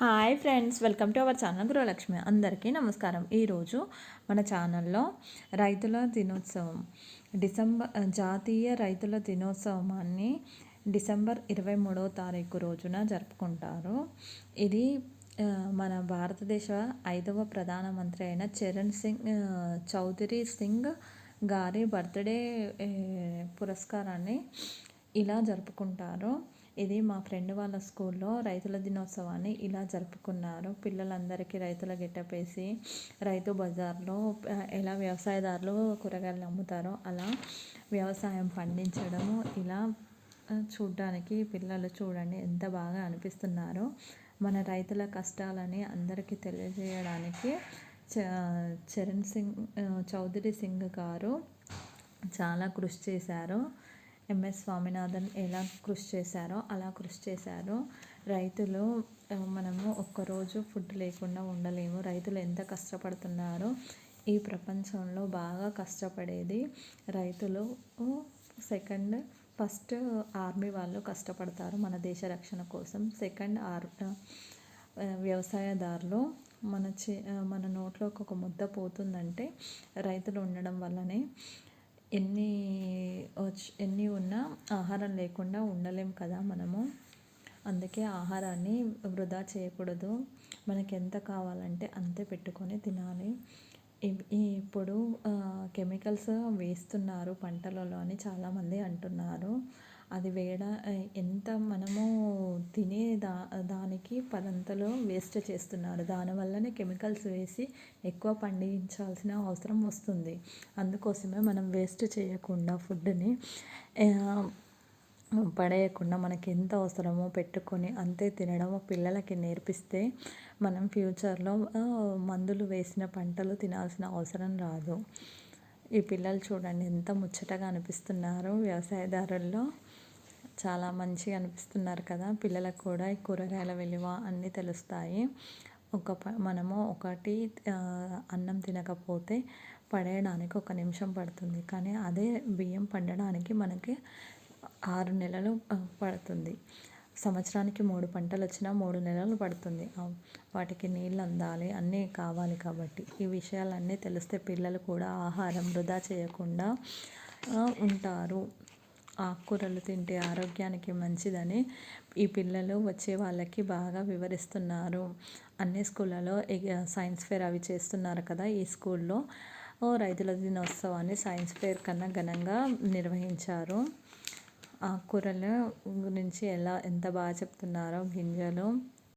Hi friends welcome to our channel Gruhalakshmi. అందరికీ నమస్కారం. ఈరోజు మన ఛానల్లో రైతుల దినోత్సవం. డిసెంబర్ జాతీయ రైతుల దినోత్సవాన్ని డిసెంబర్ ఇరవై మూడవ తారీఖు రోజున జరుపుకుంటారు. ఇది మన భారతదేశ ఐదవ ప్రధానమంత్రి అయిన చరణ్ సింగ్ చౌదరి సింగ్ గారి బర్త్డే పురస్కారాన్ని ఇలా జరుపుకుంటారు. ఇది మా ఫ్రెండ్ వాళ్ళ స్కూల్లో రైతుల దినోత్సవాన్ని ఇలా జరుపుకున్నారు. పిల్లలందరికీ రైతుల గిట్టపేసి రైతు బజార్లో ఎలా వ్యవసాయదారులు కూరగాయలు అమ్ముతారో అలా వ్యవసాయం పండించడము ఇలా చూడ్డానికి పిల్లలు చూడండి ఎంత బాగా అనిపిస్తున్నారో. మన రైతుల కష్టాలని అందరికీ తెలియజేయడానికి చరణ్ సింగ్ చౌదరి సింగ్ గారు చాలా కృషి చేశారు. ఎంఎస్ స్వామినాథన్ ఎలా కృషి చేశారో అలా కృషి చేశారు. రైతులు మనము ఒక్కరోజు ఫుడ్ లేకుండా ఉండలేము. రైతులు ఎంత కష్టపడుతున్నారో ఈ ప్రపంచంలో బాగా కష్టపడేది రైతులు. సెకండ్ ఫస్ట్ ఆర్మీ వాళ్ళు కష్టపడతారు మన దేశ రక్షణ కోసం. సెకండ్ ఆర్ వ్యవసాయదారులు మన చే మన నోట్లోకి ఒక ముద్ద పోతుందంటే రైతులు ఉండడం వల్లనే ఎన్ని ఎన్ని ఉన్నా ఆహారం లేకుండా ఉండలేం కదా మనము. అందుకే ఆహారాన్ని వృధా చేయకూడదు. మనకి ఎంత కావాలంటే అంతే పెట్టుకొని తినాలి. ఇప్పుడు కెమికల్స్ వేస్తున్నారు పంటలలో అని చాలామంది అంటున్నారు. అది వేడ ఎంత మనము తినే దా దానికి పదంతలో వేస్ట్ చేస్తున్నారు. దానివల్లనే కెమికల్స్ వేసి ఎక్కువ పండించాల్సిన అవసరం వస్తుంది. అందుకోసమే మనం వేస్ట్ చేయకుండా ఫుడ్ని పడేయకుండా మనకి ఎంత అవసరమో పెట్టుకొని అంతే తినడం పిల్లలకి నేర్పిస్తే మనం ఫ్యూచర్లో మందులు వేసిన పంటలు తినాల్సిన అవసరం రాదు. ఈ పిల్లలు చూడండి ఎంత ముచ్చటగా అనిపిస్తున్నారు వ్యవసాయదారుల్లో. చాలా మంచిగా అనిపిస్తున్నారు కదా. పిల్లలకు కూడా ఈ కూరగాయల విలువ అన్నీ తెలుస్తాయి. ఒక ప మనము ఒకటి అన్నం తినకపోతే పడేయడానికి ఒక నిమిషం పడుతుంది. కానీ అదే బియ్యం పండడానికి మనకి ఆరు నెలలు పడుతుంది. సంవత్సరానికి మూడు పంటలు వచ్చినా మూడు నెలలు పడుతుంది. వాటికి నీళ్ళు అందాలి అన్నీ కావాలి కాబట్టి. ఈ విషయాలన్నీ తెలిస్తే పిల్లలు కూడా ఆహారం వృధా చేయకుండా ఉంటారు. ఆకుకూరలు తింటే ఆరోగ్యానికి మంచిదని ఈ పిల్లలు వచ్చే వాళ్ళకి బాగా వివరిస్తున్నారు. అన్ని స్కూళ్ళలో సైన్స్ ఫేర్ అవి చేస్తున్నారు కదా ఈ స్కూల్లో. రైతుల దినోత్సవాన్ని సైన్స్ ఫేర్ కన్నా ఘనంగా నిర్వహించారు. ఆకుకూరల గురించి ఎలా ఎంత బాగా చెప్తున్నారో గింజలు